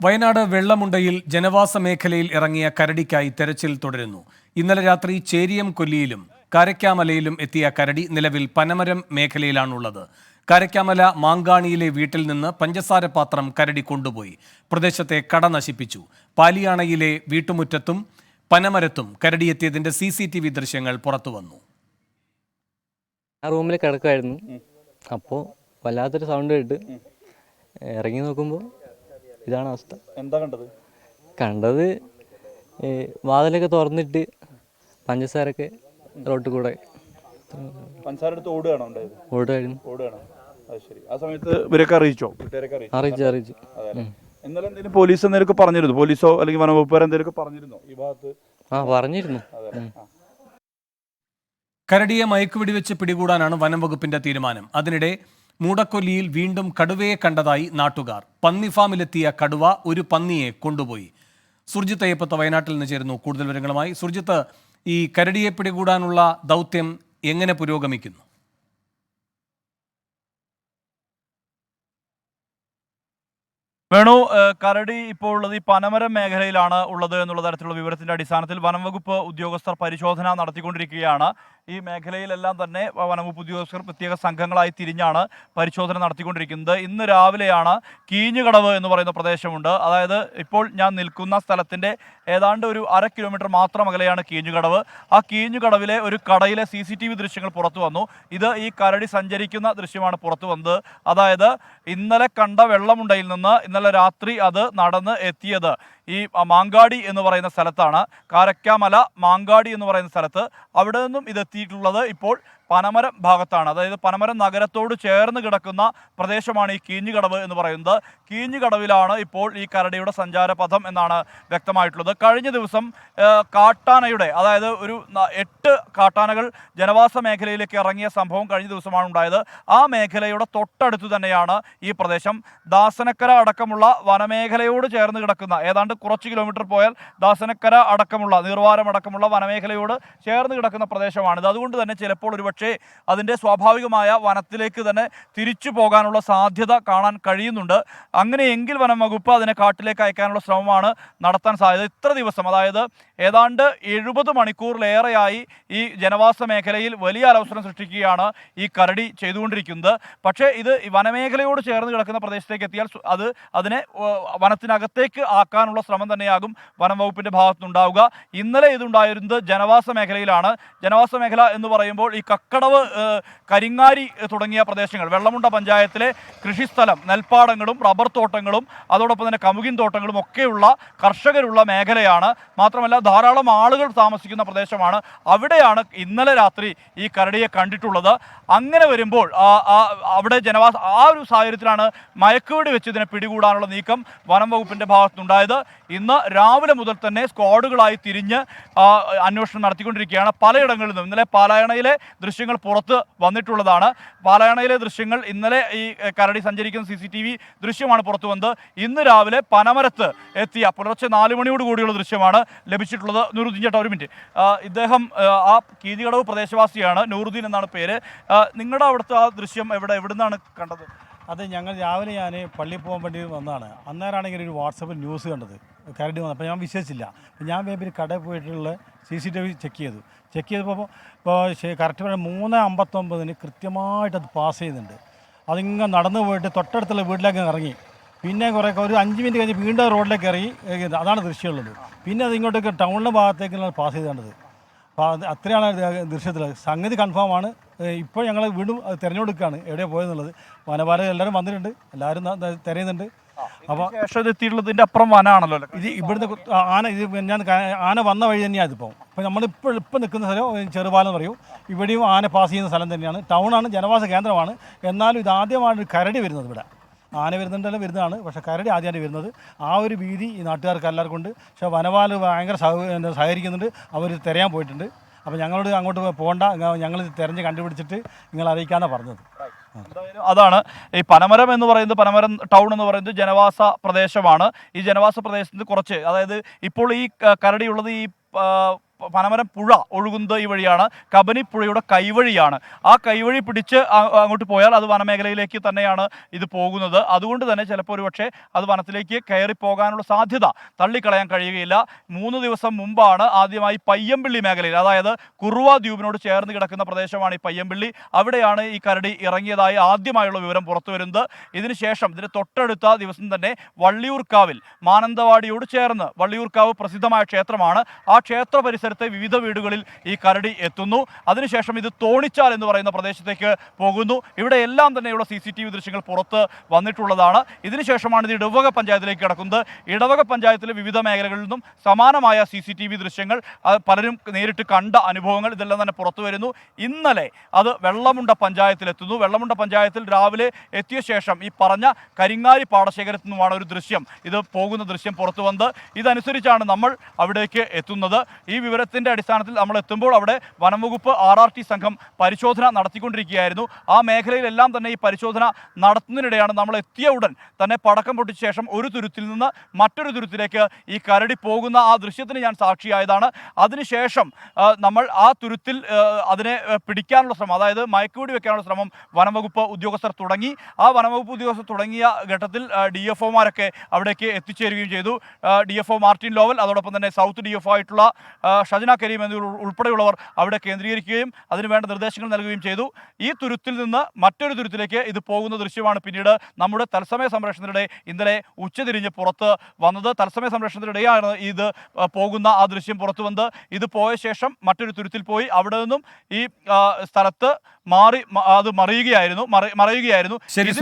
വയനാട് വെള്ളമുണ്ടയിൽ ജനവാസ മേഖലയിൽ ഇറങ്ങിയ കരടിക്കായി തെരച്ചിൽ തുടരുന്നു. ഇന്നലെ രാത്രി ചേരിയം കൊല്ലിയിലും കാരക്കാമലയിലും എത്തിയ കരടി നിലവിൽ പനമരം മേഖലയിലാണുള്ളത്. കാരക്കാമല മാങ്കാണിയിലെ വീട്ടിൽ നിന്ന് പഞ്ചസാര പാത്രം കരടി കൊണ്ടുപോയി. പ്രദേശത്തെ കട നശിപ്പിച്ചു. പാലിയാണയിലെ വീട്ടുമുറ്റത്തും പനമരത്തും കരടിയെത്തിയതിന്റെ സി സി ടി വി ദൃശ്യങ്ങൾ പുറത്തു വന്നു റൂമിൽ കിടക്കുമായിരുന്നു അപ്പോൾ വല്ലാത്തൊരു സൗണ്ട് കേട്ട് ഇറങ്ങി നോക്കുമ്പോൾ ഇതാണ് അവസ്ഥ. എന്താ കണ്ടത്? കണ്ടത് ഈ വാതിലൊക്കെ തുറന്നിട്ട് പഞ്ചസാരൊക്കെ റോട്ടിൽ കൂടെ പഞ്ചസാര എടുത്ത് ഓടുകയാണോ ഉണ്ടായത്? ഓടുമായിരുന്നു ഓടുകയാണോ? അത് ശരി. ആ സമയത്ത് ഇവരൊക്കെ അറിയിച്ചോ? വീട്ടുകാരൊക്കെ അറിയിച്ചു? അറിയിച്ചു അറിയിച്ചു. അതെ അല്ലേ? ഇന്നലെ എന്തെങ്കിലും പോലീസ് എന്തെങ്കിലും പറഞ്ഞിരുന്നു? പോലീസോ അല്ലെങ്കിൽ വനവകുപ്പുകാർ എന്തെങ്കിലും പറഞ്ഞിരുന്നോ ഈ ഭാഗത്ത്? ആ പറഞ്ഞിരുന്നു. അതെ അല്ലേ? ആ. കരടിയെ മയക്കുവെടിവെച്ച് പിടികൂടാനാണ് വനം വകുപ്പിന്റെ തീരുമാനം. അതിനിടെ മൂടക്കൊല്ലിയിൽ വീണ്ടും കടുവയെ കണ്ടതായി നാട്ടുകാർ. പന്നി ഫാമിലെത്തിയ കടുവ ഒരു പന്നിയെ കൊണ്ടുപോയി. സുർജിത്ത് അയ്യപ്പത്ത് വയനാട്ടിൽ നിന്ന് ചേരുന്നു കൂടുതൽ വിവരങ്ങളുമായി. സുർജിത്ത് ഈ കരടിയെ പിടികൂടാനുള്ള ദൗത്യം എങ്ങനെ പുരോഗമിക്കുന്നു? വേണു കരടി ഇപ്പോൾ ഉള്ളത് ഈ പനമരം മേഖലയിലാണ് ഉള്ളത് എന്നുള്ള തരത്തിലുള്ള വിവരത്തിന്റെ അടിസ്ഥാനത്തിൽ വനം വകുപ്പ് ഉദ്യോഗസ്ഥർ പരിശോധന നടത്തിക്കൊണ്ടിരിക്കുകയാണ്. ഈ മേഖലയിലെല്ലാം തന്നെ വനംവകുപ്പ് ഉദ്യോഗസ്ഥർ പ്രത്യേക സംഘങ്ങളായി തിരിഞ്ഞാണ് പരിശോധന നടത്തിക്കൊണ്ടിരിക്കുന്നത്. ഇന്ന് രാവിലെയാണ് കീഞ്ഞുകടവ് എന്ന് പറയുന്ന പ്രദേശമുണ്ട്. അതായത് ഇപ്പോൾ ഞാൻ നിൽക്കുന്ന സ്ഥലത്തിന്റെ ഏതാണ്ട് ഒരു അര കിലോമീറ്റർ മാത്രം അകലെയാണ് കീഞ്ഞുകടവ്. ആ കീഞ്ഞുകടവിലെ ഒരു കടയിലെ സി ദൃശ്യങ്ങൾ പുറത്തു വന്നു. ഇത് ഈ കരടി സഞ്ചരിക്കുന്ന ദൃശ്യമാണ് പുറത്തു വന്നത്. അതായത് ഇന്നലെ കണ്ട വെള്ളമുണ്ടയിൽ നിന്ന് ഇന്നലെ രാത്രി അത് നടന്ന് എത്തിയത്. ഈ മാങ്കാടി എന്ന് പറയുന്ന സ്ഥലത്താണ്. കാരക്കാമല മാങ്കാടി എന്ന് പറയുന്ന സ്ഥലത്ത്. അവിടെ നിന്നും ഇത് എത്തിയിട്ടുള്ളത് ഇപ്പോൾ പനമരം ഭാഗത്താണ്. അതായത് പനമരം നഗരത്തോട് ചേർന്ന് കിടക്കുന്ന പ്രദേശമാണ് ഈ കീഞ്ഞുകടവ് എന്ന് പറയുന്നത്. കീഞ്ഞുകടവിലാണ് ഇപ്പോൾ ഈ കരടിയുടെ സഞ്ചാരപഥം എന്നാണ് വ്യക്തമായിട്ടുള്ളത്. കഴിഞ്ഞ ദിവസം കാട്ടാനയുടെ അതായത് ഒരു എട്ട് കാട്ടാനകൾ ജനവാസ മേഖലയിലേക്ക് ഇറങ്ങിയ സംഭവം കഴിഞ്ഞ ദിവസമാണ് ഉണ്ടായത്. ആ മേഖലയുടെ തൊട്ടടുത്ത് തന്നെയാണ് ഈ പ്രദേശം. ദാസനക്കര അടക്കമുള്ള വനമേഖലയോട് ചേർന്ന് കിടക്കുന്ന ഏതാണ്ട് കുറച്ച് കിലോമീറ്റർ പോയാൽ ദാസനക്കര അടക്കമുള്ള നീർവാരം അടക്കമുള്ള വനമേഖലയോട് ചേർന്ന് കിടക്കുന്ന പ്രദേശമാണിത്. അതുകൊണ്ട് തന്നെ ചിലപ്പോൾ ഒരുപക്ഷേ അതിന്റെ സ്വാഭാവികമായ വനത്തിലേക്ക് തന്നെ തിരിച്ചു പോകാനുള്ള സാധ്യത കാണാൻ കഴിയുന്നുണ്ട്. അങ്ങനെയെങ്കിൽ വനം വകുപ്പ് അതിനെ കാട്ടിലേക്ക് അയക്കാനുള്ള ശ്രമമാണ് നടത്താൻ സാധ്യത. ഇത്ര ദിവസം അതായത് ഏതാണ്ട് എഴുപത് മണിക്കൂറിലേറെയായി ഈ ജനവാസ മേഖലയിൽ വലിയ അലവസരം സൃഷ്ടിക്കുകയാണ് ഈ കരടി ചെയ്തുകൊണ്ടിരിക്കുന്നത്. പക്ഷേ ഇത് വനമേഖലയോട് ചേർന്ന് കിടക്കുന്ന പ്രദേശത്തേക്ക് എത്തിയാൽ അത് അതിനെ വനത്തിനകത്തേക്ക് ആക്കാനുള്ള ശ്രമം തന്നെയാകും വനം വകുപ്പിന്റെ ഭാഗത്തുനിന്നുണ്ടാവുക. ഇന്നലെ ഇതുണ്ടായിരുന്നത് ജനവാസ മേഖലയിലാണ്. ജനവാസ മേഖല എന്ന് പറയുമ്പോൾ ഈ ഏഹ്, കരിങ്ങാരി തുടങ്ങിയ പ്രദേശങ്ങൾ. വെള്ളമുണ്ട പഞ്ചായത്തിലെ കൃഷിസ്ഥലം നെൽപ്പാടങ്ങളും റബ്ബർ തോട്ടങ്ങളും അതോടൊപ്പം തന്നെ കമുകിൻ തോട്ടങ്ങളും ഒക്കെയുള്ള കർഷകരുള്ള മേഖലയാണ്. മാത്രമല്ല ധാരാളം ആളുകൾ താമസിക്കുന്ന പ്രദേശമാണ്. അവിടെയാണ് ഇന്നലെ രാത്രി ഈ കരടിയെ കണ്ടിട്ടുള്ളത്. അങ്ങനെ വരുമ്പോൾ അവിടെ ജനവാസ ആ ഒരു സാഹചര്യത്തിലാണ് മയക്കുവെടി വെച്ച് ഇതിനെ പിടികൂടാനുള്ള നീക്കം വനം വകുപ്പിന്റെ ഭാഗത്തുനിന്നുണ്ടായത്. ഇന്ന് രാവിലെ മുതൽ തന്നെ സ്ക്വാഡുകളായി തിരിഞ്ഞ് അന്വേഷണം നടത്തിക്കൊണ്ടിരിക്കുകയാണ്. പലയിടങ്ങളിൽ നിന്നും ഇന്നലെ പാലായണയിലെ ദൃശ്യങ്ങൾ പുറത്ത് വന്നിട്ടുള്ളതാണ്. പാലായണയിലെ ദൃശ്യങ്ങൾ ഇന്നലെ ഈ കരടി സഞ്ചരിക്കുന്ന സി സി ടി വി ദൃശ്യമാണ് പുറത്തു വന്നത്. ഇന്ന് രാവിലെ പനമരത്ത് എത്തിയ പുലർച്ചെ നാല് മണിയോട് കൂടിയുള്ള ദൃശ്യമാണ് ലഭിച്ചിട്ടുള്ളത്. നൂറുദ്ദീൻ ചേട്ടാ ഒരു മിനിറ്റ്. ഇദ്ദേഹം ആ, കീതികടവ് പ്രദേശവാസിയാണ് നൂറുദ്ദീൻ എന്നാണ് പേര്. നിങ്ങളുടെ അവിടുത്തെ ആ ദൃശ്യം എവിടെ എവിടുന്നാണ് കണ്ടത്? അത് ഞങ്ങൾ രാവിലെ ഞാൻ പള്ളിയിൽ പോകാൻ വേണ്ടി വന്നതാണ്. അന്നേരമാണ് ഇങ്ങനെ ഒരു വാട്സപ്പിൽ ന്യൂസ് കണ്ടത്. കരടി വന്നു അപ്പോൾ ഞാൻ വിശ്വസിച്ചില്ല. ഞാൻ വേബിൽ കടയിൽ പോയിട്ടുള്ള C C T V check ചെയ്തു. ചെക്ക് ചെയ്തപ്പോൾ ഇപ്പോൾ കറക്റ്റ് പറഞ്ഞാൽ മൂന്ന് അമ്പത്തൊമ്പതിന് കൃത്യമായിട്ട് അത് പാസ് ചെയ്യുന്നുണ്ട് അതിങ്ങനെ നടന്നു പോയിട്ട് തൊട്ടടുത്തുള്ള വീട്ടിലേക്ക് ഇറങ്ങി. പിന്നെ കുറേ ഒരു അഞ്ച് മിനിറ്റ് കഴിഞ്ഞ് വീണ്ടും റോഡിലേക്ക് ഇറങ്ങി അതാണ് ദൃശ്യമുള്ളത്. പിന്നെ അത് ഇങ്ങോട്ടേക്ക് ടൗണിന്റെ ഭാഗത്തേക്കാണ് പാസ് ചെയ്ത് കണ്ടത് അപ്പോൾ അത് അത്രയാണ് ദൃശ്യത്തിൽ സംഗതി കൺഫേമാണ് ഇപ്പോൾ ഞങ്ങൾ വീണ്ടും തിരഞ്ഞെടുക്കുകയാണ്. എവിടെയാണ് പോയെന്നുള്ളത്. വനപാലകർ എല്ലാവരും വന്നിട്ടുണ്ട്. എല്ലാവരും തിരയുന്നുണ്ട്. അപ്പോൾ ശേഷം ഇത് എത്തിയിട്ടുള്ളതിന്റെ അപ്പുറം വനാണല്ലോ ഇത് ഇവിടുന്ന് ആന ഇത് ഞാൻ ആന വന്ന വഴി തന്നെയാണ് ഇതിപ്പോൾ അപ്പോൾ നമ്മളിപ്പോൾ ഇപ്പം നിൽക്കുന്ന സ്ഥലം ചെറുപാലം എന്ന് പറയും. ഇവിടെയും ആന പാസ് ചെയ്യുന്ന സ്ഥലം തന്നെയാണ്. ടൗണാണ് ജനവാസ കേന്ദ്രമാണ്. എന്നാലും ഇത് ആദ്യമാണ് ഒരു കരടി വരുന്നത് ഇവിടെ. ആന വരുന്നുണ്ടല്ലോ വരുന്നതാണ്. പക്ഷേ കരടി ആദ്യമായി വരുന്നത്. ആ ഒരു ഭീതി ഈ നാട്ടുകാർക്ക് എല്ലാവർക്കും ഉണ്ട്. പക്ഷേ വനപാൽ ഭയങ്കര സഹ- സഹകരിക്കുന്നുണ്ട്. അവർ തിരയാൻ പോയിട്ടുണ്ട്. അപ്പോൾ ഞങ്ങളോട് അങ്ങോട്ട് പോകണ്ട ഞങ്ങൾ തിരഞ്ഞ് കണ്ടുപിടിച്ചിട്ട് നിങ്ങൾ അറിയിക്കാനാണ് പറഞ്ഞത്. അതാണ് ഈ പനമരം എന്ന് പറയുന്നത് പനമരം ടൗൺ എന്ന് പറയുന്നത് ജനവാസ പ്രദേശമാണ്. ഈ ജനവാസ പ്രദേശത്ത് കുറച്ച് അതായത് ഇപ്പോൾ ഈ കരടിയുള്ളത് ഈ പനമരം പുഴ ഒഴുകുന്നത് ഈ വഴിയാണ്. കബനി പുഴയുടെ കൈവഴിയാണ്. ആ കൈവഴി പിടിച്ച് അങ്ങോട്ട് പോയാൽ അത് വനമേഖലയിലേക്ക് തന്നെയാണ് ഇത് പോകുന്നത്. അതുകൊണ്ട് തന്നെ ചിലപ്പോൾ ഒരു പക്ഷേ അത് വനത്തിലേക്ക് കയറി പോകാനുള്ള സാധ്യത തള്ളിക്കളയാൻ കഴിയുകയില്ല. മൂന്ന് ദിവസം മുമ്പാണ് ആദ്യമായി പയ്യമ്പള്ളി മേഖലയിൽ അതായത് കുറുവ ദ്വീപിനോട് ചേർന്ന് കിടക്കുന്ന പ്രദേശമാണ് ഈ പയ്യമ്പള്ളി. അവിടെയാണ് ഈ കരടി ഇറങ്ങിയതായി ആദ്യമായുള്ള വിവരം പുറത്തു വരുന്നത്. ഇതിനുശേഷം ഇതിന് തൊട്ടടുത്ത ദിവസം തന്നെ വള്ളിയൂർക്കാവിൽ മാനന്തവാടിയോട് ചേർന്ന് വള്ളിയൂർക്കാവ് പ്രസിദ്ധമായ ക്ഷേത്രമാണ്. ആ ക്ഷേത്ര പരിസരത്തെ വിവിധ വീടുകളിൽ ഈ കരടി എത്തുന്നു. അതിനുശേഷം ഇത് തോണിച്ചാൽ എന്ന് പറയുന്ന പ്രദേശത്തേക്ക് പോകുന്നു. ഇവിടെ എല്ലാം തന്നെയുള്ള സി സി ടി വി ദൃശ്യങ്ങൾ പുറത്ത് വന്നിട്ടുള്ളതാണ്. ഇതിനുശേഷമാണ് ഇത് ഇടവക പഞ്ചായത്തിലേക്ക് കിടക്കുന്നത്. ഇടവക പഞ്ചായത്തിലെ വിവിധ മേഖലകളിൽ നിന്നും സമാനമായ സി സി ടി വി ദൃശ്യങ്ങൾ പലരും നേരിട്ട് കണ്ട അനുഭവങ്ങൾ ഇതെല്ലാം തന്നെ പുറത്തു വരുന്നു. ഇന്നലെ അത് വെള്ളമുണ്ട പഞ്ചായത്തിലെത്തുന്നു. വെള്ളമുണ്ട പഞ്ചായത്തിൽ രാവിലെ എത്തിയ ശേഷം ഈ പറഞ്ഞ കരിങ്ങാരി പാടശേഖരത്തു നിന്നുമാണ് ഒരു ദൃശ്യം ഇത് പോകുന്ന ദൃശ്യം പുറത്തു വന്നത്. ഇതനുസരിച്ചാണ് നമ്മൾ അവിടേക്ക് എത്തുന്നത്. ഈ വിവരത്തിന്റെ അടിസ്ഥാനത്തിൽ നമ്മൾ എത്തുമ്പോൾ അവിടെ വനംവകുപ്പ് ആർ ആർ ടി സംഘം പരിശോധന നടത്തിക്കൊണ്ടിരിക്കുകയായിരുന്നു. ആ മേഖലയിലെല്ലാം തന്നെ ഈ പരിശോധന നടത്തുന്നതിനിടെയാണ് നമ്മൾ എത്തിയ ഉടൻ തന്നെ പടക്കം പൊട്ടിച്ച ശേഷം ഒരു തുരുത്തിൽ നിന്ന് മറ്റൊരു തുരുത്തിലേക്ക് ഈ കരടി പോകുന്ന ആ ദൃശ്യത്തിന് ഞാൻ സാക്ഷിയായതാണ്. അതിനുശേഷം നമ്മൾ ആ തുരുത്തിൽ അതിനെ പിടിക്കാനുള്ള ശ്രമം അതായത് മയക്കുപിടി വെക്കാനുള്ള ശ്രമം വനംവകുപ്പ് ഉദ്യോഗസ്ഥർ തുടങ്ങി. ആ വനംവകുപ്പ് ഉദ്യോഗസ്ഥർ തുടങ്ങിയ ഘട്ടത്തിൽ ഡി എഫ് ഒമാരൊക്കെ അവിടേക്ക് എത്തിച്ചേരുകയും ചെയ്തു. D F O Martin Lowell അതോടൊപ്പം തന്നെ സൗത്ത് ഡി എഫ് ആയിട്ടുള്ള ഷജന കരീം എന്നിവർ ഉൾപ്പെടെയുള്ളവർ അവിടെ കേന്ദ്രീകരിക്കുകയും അതിനുവേണ്ട നിർദ്ദേശങ്ങൾ നൽകുകയും ചെയ്തു. ഈ തുരുത്തിൽ നിന്ന് മറ്റൊരു തുരുത്തിലേക്ക് ഇത് പോകുന്ന ദൃശ്യമാണ് പിന്നീട് നമ്മുടെ തത്സമയ സംരക്ഷണത്തിനിടെ ഇന്നലെ ഉച്ചതിരിഞ്ഞ് പുറത്ത് വന്നത്. തത്സമയ സംരക്ഷണത്തിനിടെയാണ് ഇത് പോകുന്ന ആ ദൃശ്യം പുറത്തു വന്നത്. ഇത് പോയ ശേഷം മറ്റൊരു തുരുത്തിൽ പോയി അവിടെ നിന്നും ഈ സ്ഥലത്ത് മാറി അത് മറിയുകയായിരുന്നു. മറി- മറയുകയായിരുന്നു. ശരി